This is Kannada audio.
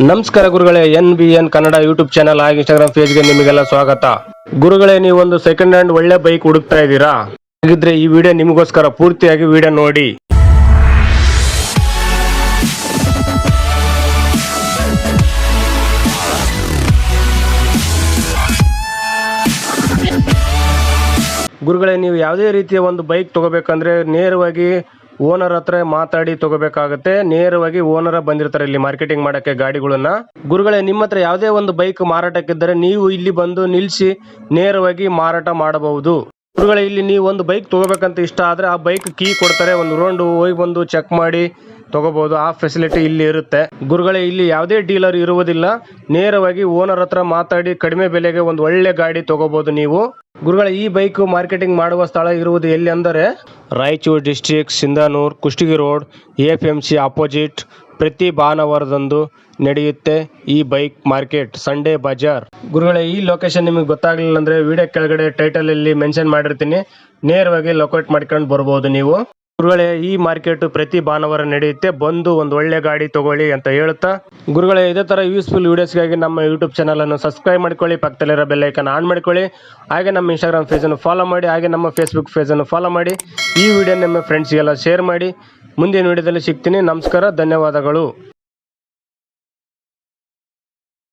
ನಮಸ್ಕಾರ ಗುರುಗಳೇ, N B N Kannada YouTube channel ಹಾಗೆ ಇನ್ಸ್ಟಾಗ್ರಾಮ್ ಪೇಜ್ಗೆ ನಿಮಗೆಲ್ಲ ಸ್ವಾಗತ. ಗುರುಗಳೇ ನೀವು ಒಂದು ಸೆಕೆಂಡ್ ಹ್ಯಾಂಡ್ ಒಳ್ಳೆ ಬೈಕ್ ಹುಡುಕ್ತಾ ಇದ್ದೀರಾ? ಹಾಗಿದ್ರೆ ಈ ವಿಡಿಯೋ ನಿಮಗೋಸ್ಕರ ಪೂರ್ತಿಯಾಗಿ ವಿಡಿಯೋ ನೋಡಿ. ಗುರುಗಳೇ, ನೀವು ಯಾವುದೇ ರೀತಿಯ ಒಂದು ಬೈಕ್ ತಗೋಬೇಕಂದ್ರೆ ನೇರವಾಗಿ ಓನರ್ ಹತ್ರ ಮಾತಾಡಿ ತಗೋಬೇಕಾಗತ್ತೆ. ನೇರವಾಗಿ ಓನರ್ ಬಂದಿರ್ತಾರೆ ಇಲ್ಲಿ ಮಾರ್ಕೆಟಿಂಗ್ ಮಾಡಕ್ಕೆ ಗಾಡಿಗಳನ್ನ. ಗುರುಗಳೇ, ನಿಮ್ಮ ಹತ್ರ ಯಾವುದೇ ಒಂದು ಬೈಕ್ ಮಾರಾಟಕ್ಕಿದ್ದರೆ ನೀವು ಇಲ್ಲಿ ಬಂದು ನಿಲ್ಲಿಸಿ ನೇರವಾಗಿ ಮಾರಾಟ ಮಾಡಬಹುದು. ಗುರುಗಳೇ, ಇಲ್ಲಿ ನೀವು ಒಂದು ಬೈಕ್ ತಗೋಬೇಕಂತ ಇಷ್ಟ ಆದ್ರೆ ಆ ಬೈಕ್ ಕೀ ಕೊಡ್ತಾರೆ. ಒಂದು ರೌಂಡ್ ಹೋಗಿ ಬಂದು ಚೆಕ್ ಮಾಡಿ ತಗೋಬಹುದು. ಆ ಫೆಸಿಲಿಟಿ ಇಲ್ಲಿ ಇರುತ್ತೆ. ಗುರುಗಳೇ, ಇಲ್ಲಿ ಯಾವುದೇ ಡೀಲರ್ ಇರುವುದಿಲ್ಲ. ನೇರವಾಗಿ ಓನರ್ ಹತ್ರ ಮಾತಾಡಿ ಕಡಿಮೆ ಬೆಲೆಗೆ ಒಂದು ಒಳ್ಳೆ ಗಾಡಿ ತಗೋಬಹುದು ನೀವು. ಗುರುಗಳ, ಈ ಬೈಕ್ ಮಾರ್ಕೆಟಿಂಗ್ ಮಾಡುವ ಸ್ಥಳ ಇರುವುದು ಎಲ್ಲಿ ಅಂದರೆ Raichur district, Sindhanur, Kushtagi road F M C opposite ಪ್ರತಿ ಭಾನುವಾರದಂದು ನಡೆಯುತ್ತೆ ಈ ಬೈಕ್ ಮಾರ್ಕೆಟ್, ಸಂಡೇ ಬಜಾರ್. ಗುರುಗಳೇ, ಈ ಲೊಕೇಶನ್ ನಿಮಗೆ ಗೊತ್ತಾಗಲಿಲ್ಲ ಅಂದ್ರೆ ವಿಡಿಯೋ ಕೆಳಗಡೆ ಟೈಟಲ್ ಅಲ್ಲಿ ಮೆನ್ಷನ್ ಮಾಡಿರ್ತೀನಿ. ನೇರವಾಗಿ ಲೊಕೇಟ್ ಮಾಡ್ಕೊಂಡು ಬರ್ಬೋದು ನೀವು. ಗುರುಗಳೇ, ಈ ಮಾರ್ಕೆಟ್ ಪ್ರತಿ ಭಾನುವಾರ ನಡೆಯುತ್ತೆ. ಬಂದು ಒಂದು ಒಳ್ಳೆ ಗಾಡಿ ತಗೊಳ್ಳಿ ಅಂತ ಹೇಳ್ತಾ ಗುರುಗಳೇ, ಇದೇ ತರ ಯೂಸ್ಫುಲ್ ವಿಡಿಯೋಸ್ಗಾಗಿ ನಮ್ಮ ಯೂಟ್ಯೂಬ್ ಚಾನಲ್ ಅನ್ನು ಸಬ್ಸ್ಕ್ರೈಬ್ ಮಾಡ್ಕೊಳ್ಳಿ, ಪಕ್ಕದಲ್ಲಿರೋ ಬೆಲ್ ಐಕನ್ ಆನ್ ಮಾಡ್ಕೊಳ್ಳಿ. ಹಾಗೆ ನಮ್ಮ ಇನ್ಸ್ಟಾಗ್ರಾಮ್ ಪೇಜ್ ಅನ್ನು ಫಾಲೋ ಮಾಡಿ, ಹಾಗೆ ನಮ್ಮ ಫೇಸ್ಬುಕ್ ಪೇಜ್ ಅನ್ನು ಫಾಲೋ ಮಾಡಿ. ಈ ವಿಡಿಯೋ ನಿಮ್ಮ ಫ್ರೆಂಡ್ಸ್ಗೆಲ್ಲ ಶೇರ್ ಮಾಡಿ. ಮುಂದಿನ ವಿಡಿಯೋದಲ್ಲಿ ಸಿಗ್ತೀನಿ. ನಮಸ್ಕಾರ, ಧನ್ಯವಾದಗಳು.